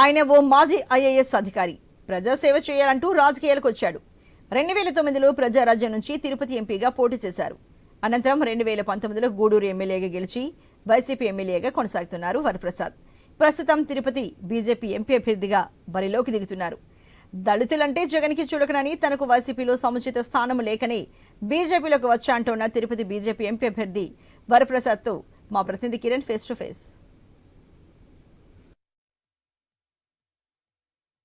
ఆయన ఓ మాజీ ఐఏఎస్ అధికారి. ప్రజాసేవ చేయాలంటూ రాజకీయాలకు వచ్చాడు. రెండు వేల తొమ్మిదిలో ప్రజారాజ్యం నుంచి తిరుపతి ఎంపీగా పోటీ చేశారు. అనంతరం రెండు వేల పంతొమ్మిదిలో గూడూరు ఎమ్మెల్యేగా గెలిచి వైసీపీ ఎమ్మెల్యేగా కొనసాగుతున్నారు వరప్రసాద్. ప్రస్తుతం తిరుపతి బీజేపీ ఎంపీ అభ్యర్థిగా బరిలోకి దిగుతున్నారు. దళితులంటే జగన్కి చుడకనని తనకు వైసీపీలో సముచిత స్థానం లేకనే బీజేపీలోకి వచ్చా అంటున్న తిరుపతి బీజేపీ ఎంపీ అభ్యర్థి వరప్రసాద్తో మా ప్రతినిధి కిరణ్ ఫేస్ టు ఫేస్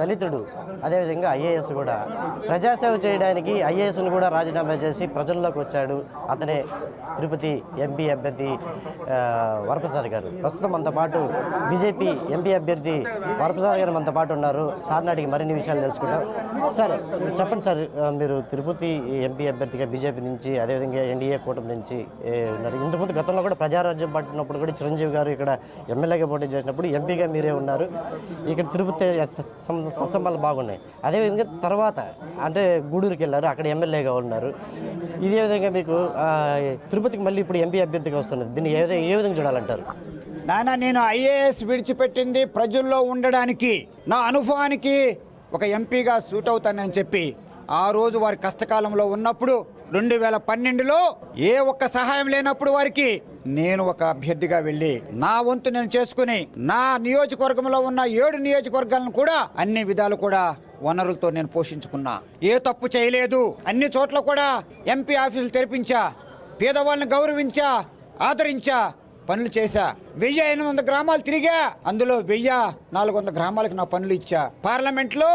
దళితుడు అదేవిధంగా ఐఏఎస్ కూడా. ప్రజాసేవ చేయడానికి ఐఏఎస్ను కూడా రాజీనామా చేసి ప్రజల్లోకి వచ్చాడు అతనే తిరుపతి ఎంపీ అభ్యర్థి వరప్రసాద్ గారు. ప్రస్తుతం మనతో పాటు బీజేపీ ఎంపీ అభ్యర్థి వరప్రసాద్ గారు మనతో పాటు ఉన్నారు. సార్ నాటికి మరిన్ని విషయాలు తెలుసుకుంటాం. సార్ చెప్పండి సార్ మీరు తిరుపతి ఎంపీ అభ్యర్థిగా బీజేపీ నుంచి అదేవిధంగా ఎన్డీఏ కూటమి నుంచి ఉన్నారు. ఇంతకుముందు గతంలో కూడా ప్రజారాజ్యం పట్టినప్పుడు కూడా చిరంజీవి గారు ఇక్కడ ఎమ్మెల్యేగా పోటీ చేసినప్పుడు ఎంపీగా మీరే ఉన్నారు. ఇక్కడ తిరుపతి సం- బాగున్నాయి. అదేవిధంగా తర్వాత అంటే గూడూరుకి వెళ్ళారు అక్కడ ఎమ్మెల్యేగా ఉన్నారు. ఇదే విధంగా మీకు తిరుపతికి మళ్ళీ ఇప్పుడు ఎంపీ అభ్యర్థిగా వస్తున్నది. దీన్ని ఏ ఏ విధంగా చూడాలంటారు? నాన్న నేను ఐఏఎస్ విడిచిపెట్టింది ప్రజల్లో ఉండడానికి నా అనుభవానికి ఒక ఎంపీగా సూట్ అవుతానని చెప్పి ఆ రోజు వారి కష్టకాలంలో ఉన్నప్పుడు రెండు వేల పన్నెండులో ఏ ఒక్క సహాయం లేనప్పుడు వారికి నేను ఒక అభ్యర్థిగా వెళ్ళి నా వంతు నేను చేసుకుని నా నియోజకవర్గంలో ఉన్న ఏడు నియోజకవర్గాలను కూడా అన్ని విధాలు కూడా వనరులతో నేను పోషించుకున్నా. ఏ తప్పు చేయలేదు. అన్ని చోట్ల కూడా ఎంపీ ఆఫీసులు తెరిపించా. పేదవాళ్ళని గౌరవించా ఆదరించా పనులు చేశా. వెయ్యి ఎనిమిది వందల గ్రామాలు తిరిగా అందులో వెయ్యి నాలుగు వందల గ్రామాలకు నా పనులు ఇచ్చా. పార్లమెంట్లో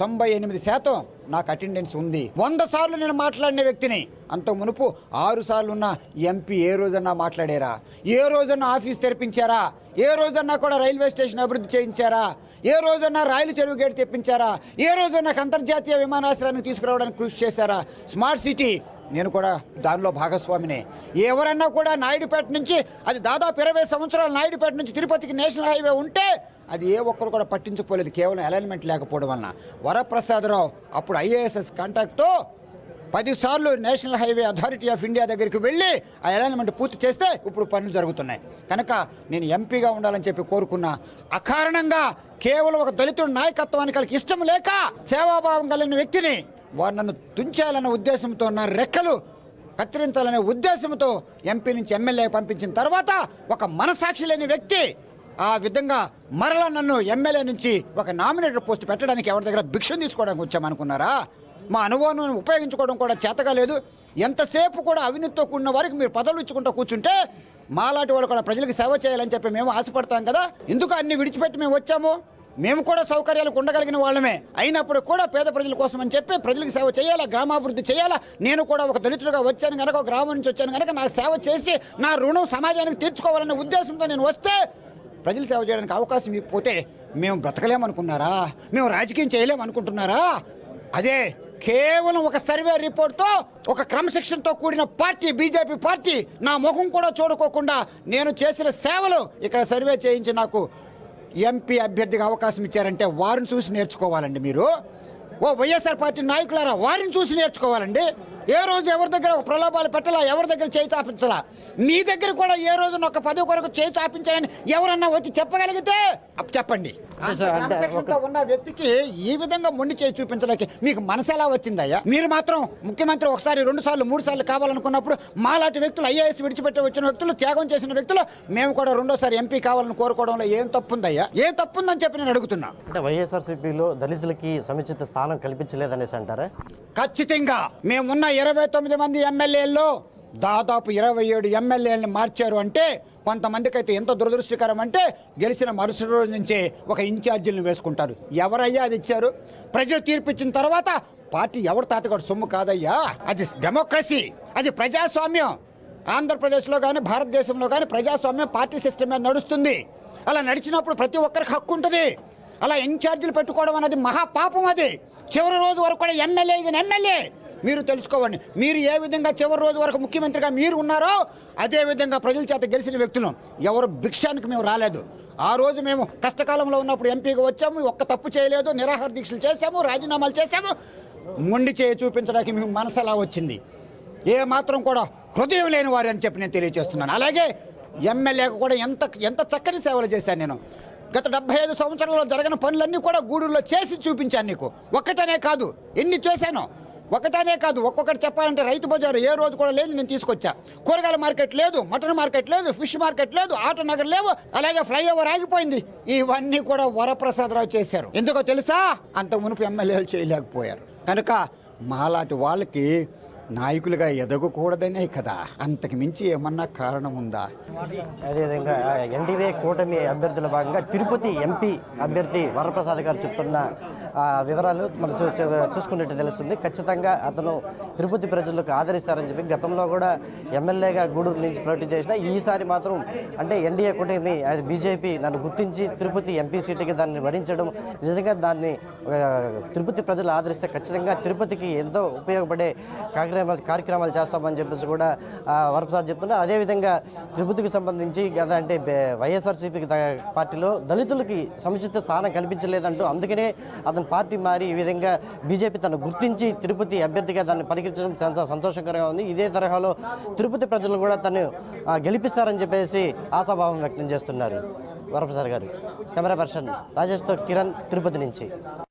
తొంభై ఎనిమిది శాతం నాకు అటెండెన్స్ ఉంది. వంద సార్లు నేను మాట్లాడిన వ్యక్తిని. అంత మునుపు ఆరు సార్లు ఉన్న ఎంపీ ఏ రోజన్నా మాట్లాడారా? ఏ రోజన్నా ఆఫీస్ తెరిపించారా? ఏ రోజన్నా కూడా రైల్వే స్టేషన్ అభివృద్ధి చేయించారా? ఏ రోజన్నా రాయలు చెరువు గేట్ తెప్పించారా? ఏ రోజన్నా అంతర్జాతీయ విమానాశ్రయానికి తీసుకురావడానికి కృషి చేశారా? స్మార్ట్ సిటీ నేను కూడా దానిలో భాగస్వామినే. ఎవరన్నా కూడా నాయుడుపేట నుంచి అది దాదాపు ఇరవై సంవత్సరాలు నాయుడుపేట నుంచి తిరుపతికి నేషనల్ హైవే ఉంటే అది ఏ ఒక్కరు కూడా పట్టించుకోలేదు. కేవలం అలైన్మెంట్ లేకపోవడం వలన. వరప్రసాదరావు అప్పుడు ఐఏఎస్ఎస్ కాంటాక్ట్తో పదిసార్లు national highway authority of India దగ్గరికి వెళ్ళి ఆ అలైన్మెంట్ పూర్తి చేస్తే ఇప్పుడు పనులు జరుగుతున్నాయి. కనుక నేను ఎంపీగా ఉండాలని చెప్పి కోరుకున్నా అకారణంగా కేవలం ఒక దళితుడు నాయకత్వానికి వాళ్ళకి ఇష్టం లేక సేవాభావం కలిగిన వ్యక్తిని వారు నన్ను తుంచాలన్న ఉద్దేశంతో నా రెక్కలు కత్తిరించాలనే ఉద్దేశంతో ఎంపీ నుంచి ఎమ్మెల్యే పంపించిన తర్వాత ఒక మనసాక్షి లేని వ్యక్తి ఆ విధంగా మరలా నన్ను ఎమ్మెల్యే నుంచి ఒక నామినేటర్ పోస్ట్ పెట్టడానికి ఎవరి దగ్గర భిక్షం తీసుకోవడానికి వచ్చామనుకున్నారా? మా అనుభవం ఉపయోగించుకోవడం కూడా చేతగా లేదు. ఎంతసేపు కూడా అవినీతితో కూడిన వారికి మీరు పదవులు ఇచ్చుకుంటూ కూర్చుంటే మాలాంటి వాళ్ళు కూడా ప్రజలకు సేవ చేయాలని చెప్పి మేము ఆశపడతాం కదా. ఎందుకు అన్ని విడిచిపెట్టి మేము వచ్చాము? మేము కూడా సౌకర్యాలకు ఉండగలిగిన వాళ్ళమే. అయినప్పుడు కూడా పేద ప్రజల కోసం అని చెప్పి ప్రజలకు సేవ చేయాలా? గ్రామాభివృద్ధి చేయాలా? నేను కూడా ఒక దళితులుగా వచ్చాను కనుక ఒక గ్రామం నుంచి వచ్చాను కనుక నాకు సేవ చేసి నా రుణం సమాజానికి తీర్చుకోవాలనే ఉద్దేశంతో నేను వస్తే ప్రజలు సేవ చేయడానికి అవకాశం ఇవ్వకపోతే మేము బ్రతకలేమనుకున్నారా? మేము రాజకీయం చేయలేమనుకుంటున్నారా? అదే కేవలం ఒక సర్వే రిపోర్ట్తో ఒక క్రమశిక్షణతో కూడిన పార్టీ బీజేపీ పార్టీ నా ముఖం కూడా చూడుకోకుండా నేను చేసిన సేవలు ఇక్కడ సర్వే చేయించి నాకు ఎంపీ అభ్యర్థిగా అవకాశం ఇచ్చారంటే వారిని చూసి నేర్చుకోవాలండి మీరు. ఓ వైఎస్ఆర్ పార్టీ నాయకులారా వారిని చూసి నేర్చుకోవాలండి. ఏ రోజు ఎవరి దగ్గర ఒక ప్రలోభాలు పెట్టాలా ఎవరి దగ్గర చేయి చాపించాలా? మీ దగ్గర కూడా ఏ రోజు ఒక పదవి కొరకు చేయి చాపించాలని ఎవరన్నా వచ్చి చెప్పగలిగితే అప్పుడు చెప్పండి. ఉన్న వ్యక్తికి ఈ విధంగా మొండి చేయి చూపించడానికి మీకు మనసు ఎలా వచ్చిందయ్యా? మీరు మాత్రం ముఖ్యమంత్రి ఒకసారి రెండు సార్లు మూడు సార్లు కావాలనుకున్నప్పుడు మాలాంటి వ్యక్తులు ఐఏఎస్ విడిచిపెట్టి వచ్చిన వ్యక్తులు త్యాగం చేసిన వ్యక్తులు మేము కూడా రెండోసారి ఎంపీ కావాలని కోరుకోవడంలో ఏం తప్పుందయ్యా? ఏం తప్పుందని చెప్పి నేను అడుగుతున్నా. అంటే వైఎస్ఆర్సీపీలో దళితులకి సముచిత స్థానం కల్పించలేదనేసి అంటారా? ఖచ్చితంగా మేమున్న ఇరవై తొమ్మిది మంది ఎమ్మెల్యేల్లో దాదాపు ఇరవై ఏడు ఎమ్మెల్యేలను మార్చారు అంటే కొంతమందికి అయితే ఎంత దురదృష్టకరం అంటే గెలిచిన మరుసటి రోజు నుంచే ఒక ఇన్ఛార్జీలను వేసుకుంటారు. ఎవరయ్యా అది ఇచ్చారు? ప్రజలు తీర్పిచ్చిన తర్వాత పార్టీ ఎవరి తాతగాడు సొమ్ము కాదయ్యా? అది డెమోక్రసీ అది ప్రజాస్వామ్యం. ఆంధ్రప్రదేశ్లో కానీ భారతదేశంలో కానీ ప్రజాస్వామ్యం పార్టీ సిస్టమ్ మీద నడుస్తుంది. అలా నడిచినప్పుడు ప్రతి ఒక్కరికి హక్కు ఉంటుంది. అలా ఇన్ఛార్జీలు పెట్టుకోవడం అనేది మహాపాపం అది. చివరి రోజు వరకు కూడా ఎమ్మెల్యే ఇది ఎమ్మెల్యే. మీరు తెలుసుకోవండి. మీరు ఏ విధంగా చివరి రోజు వరకు ముఖ్యమంత్రిగా మీరు ఉన్నారో అదే విధంగా ప్రజల చేత గెలిచిన వ్యక్తులు ఎవరు భిక్షానికి మేము రాలేదు. ఆ రోజు మేము కష్టకాలంలో ఉన్నప్పుడు ఎంపీగా వచ్చాము ఒక్క తప్పు చేయలేదు నిరాహార దీక్షలు చేశాము రాజీనామాలు చేశాము. మొండి చేయి చూపించడానికి మేము మనసు అలా వచ్చింది? ఏ మాత్రం కూడా హృదయం లేని వారు అని చెప్పి నేను తెలియజేస్తున్నాను. అలాగే ఎమ్మెల్యేకు కూడా ఎంత ఎంత చక్కని సేవలు చేశాను నేను. గత డెబ్బై ఐదు సంవత్సరాల్లో జరిగిన పనులన్నీ కూడా గూడూరులో చేసి చూపించాను నీకు. ఒక్కటనే కాదు ఎన్ని చేశాను. ఒకటనే కాదు ఒక్కొక్కటి చెప్పాలంటే రైతు బజారు ఏ రోజు కూడా లేదు నేను తీసుకొచ్చా. కూరగాయల మార్కెట్ లేదు మటన్ మార్కెట్ లేదు ఫిష్ మార్కెట్ లేదు ఆటో నగర్ లేవు అలాగే ఫ్లైఓవర్ ఆగిపోయింది. ఇవన్నీ కూడా వరప్రసాదరావు చేశారు. ఎందుకో తెలుసా? అంత మునుపు ఎమ్మెల్యేలు చేయలేకపోయారు. కనుక మాలాంటి వాళ్ళకి నాయకులుగా ఎదగకూడదనే కదా. అంతకు మించి ఏమన్నా కారణం ఉందా అదేవిధంగా ఎన్డీఏ కూటమి అభ్యర్థుల భాగంగా తిరుపతి ఎంపీ అభ్యర్థి వరప్రసాద్ గారు చెప్తున్న వివరాలు మనం చూసుకున్నట్టు తెలుస్తుంది. ఖచ్చితంగా అతను తిరుపతి ప్రజలకు ఆదరిస్తారని చెప్పి గతంలో కూడా ఎమ్మెల్యేగా గూడూరు నుంచి పోటీ చేసిన ఈసారి మాత్రం అంటే ఎన్డీఏ కూటమి అది బీజేపీ నన్ను గుర్తించి తిరుపతి ఎంపీ సీటుకి దాన్ని వరించడం నిజంగా దాన్ని తిరుపతి ప్రజలు ఆదరిస్తే ఖచ్చితంగా తిరుపతికి ఎంతో ఉపయోగపడే కార్యక్రమాలు కార్యక్రమాలు చేస్తామని చెప్పేసి కూడా వరప్రసాద్ చెప్తున్నారు. అదేవిధంగా తిరుపతికి సంబంధించి గత అంటే వైఎస్ఆర్సీపీ పార్టీలో దళితులకి సముచిత స్థానం కల్పించలేదంటూ అందుకనే అతను పార్టీ మారి ఈ విధంగా బీజేపీ తను గుర్తించి తిరుపతి అభ్యర్థిగా దాన్ని పరిగణించడం చాలా సంతోషకరంగా ఉంది. ఇదే తరహాలో తిరుపతి ప్రజలు కూడా తను గెలిపిస్తారని చెప్పేసి ఆశాభావం వ్యక్తం చేస్తున్నారు వరప్రసాద్ గారు. కెమెరా పర్సన్ రాజేష్తో కిరణ్ తిరుపతి నుంచి.